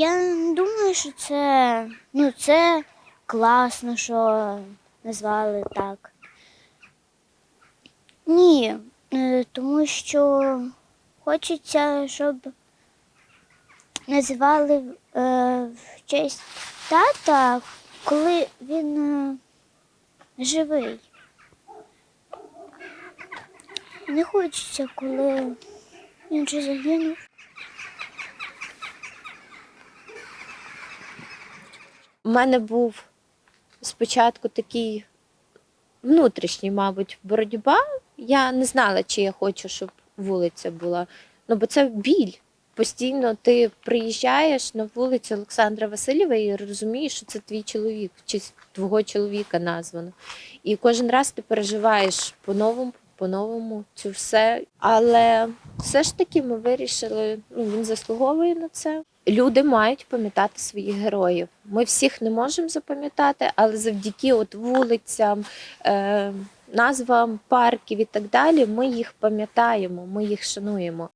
Я думаю, що це, ну, це класно, що назвали так. Ні, е, тому що хочеться, щоб називали е, в честь тата, коли він е, живий. Не хочеться, коли він вже загинув. У мене був спочатку такий внутрішній, мабуть, боротьба. Я не знала, чи я хочу, щоб вулиця була. Ну, бо це біль. Постійно ти приїжджаєш на вулицю Олександра Васильєва і розумієш, що це твій чоловік, чи твого чоловіка названо. І кожен раз ти переживаєш по-новому, по-новому цю все. Але все ж таки ми вирішили, ну він заслуговує на це. Люди мають пам'ятати своїх героїв. Ми всіх не можемо запам'ятати, але завдяки от вулицям, е, назвам парків і так далі, ми їх пам'ятаємо, ми їх шануємо.